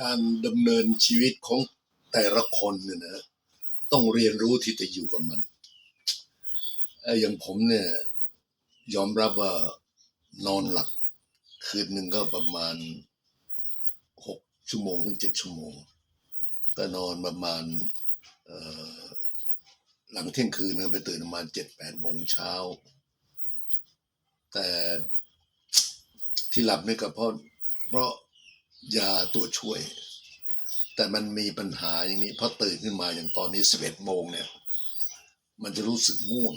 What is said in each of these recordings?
การดำเนินชีวิตของแต่ละคนเนี่ยนะต้องเรียนรู้ที่จะอยู่กับมันอย่างผมเนี่ยยอมรับว่านอนหลับคืนหนึ่งก็ประมาณหกชั่วโมงถึงเจ็ดชั่วโมง ก็นอนประมาณหลังเที่ยงคืนก็ไปตื่นประมาณเจ็ดแปดโมงเช้า แต่ที่หลับนี่ก็เพราะเพราะ ยาตัวช่วย แต่มันมีปัญหาอย่างนี้พอตื่นขึ้นมาอย่างตอนนี้สิบเอ็ดโมงเนี่ยมันจะรู้สึกง่วง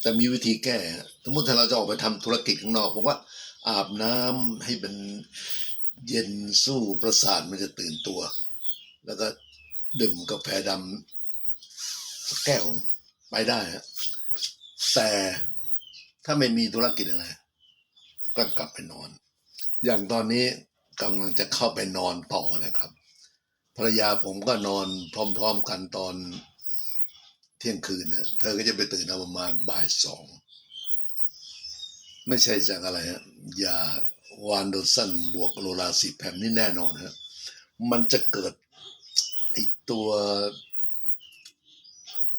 แต่มีวิธีแก้สมมติถ้าเราจะออกไปทำธุรกิจข้างนอกผมว่าอาบน้ำให้เป็นเย็นสู้ประสาทมันจะตื่นตัว แล้วก็ดื่มกาแฟดำสักแก้วไปได้ฮะแต่ถ้าไม่มีธุรกิจอะไรก็กลับไปนอน อย่างตอนนี้ กำลังจะเข้าไปนอนต่อนะครับภรรยาผมก็นอนพร้อม ๆ กันตอนเที่ยงคืนนะเธอก็จะไปตื่นประมาณบ่ายสองไม่ใช่จากอะไรฮะยาวานโดสันบวกโลลาซีแพมนี่แน่นอนฮะมันจะเกิดไอตัว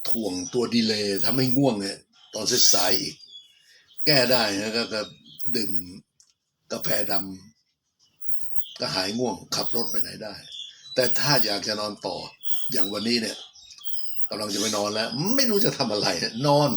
ถ่วงตัวดีเลย์ทำให้ง่วงเนี่ยตอนสายอีก แก้ได้ฮะก็ก็ดื่มกาแฟดำ ก็หายง่วงขับรถไปไหนได้ แต่ถ้าอยากจะนอนต่อ อย่างวันนี้เนี่ยกำลังจะไปนอนแล้ว ไม่รู้จะทำอะไร นอน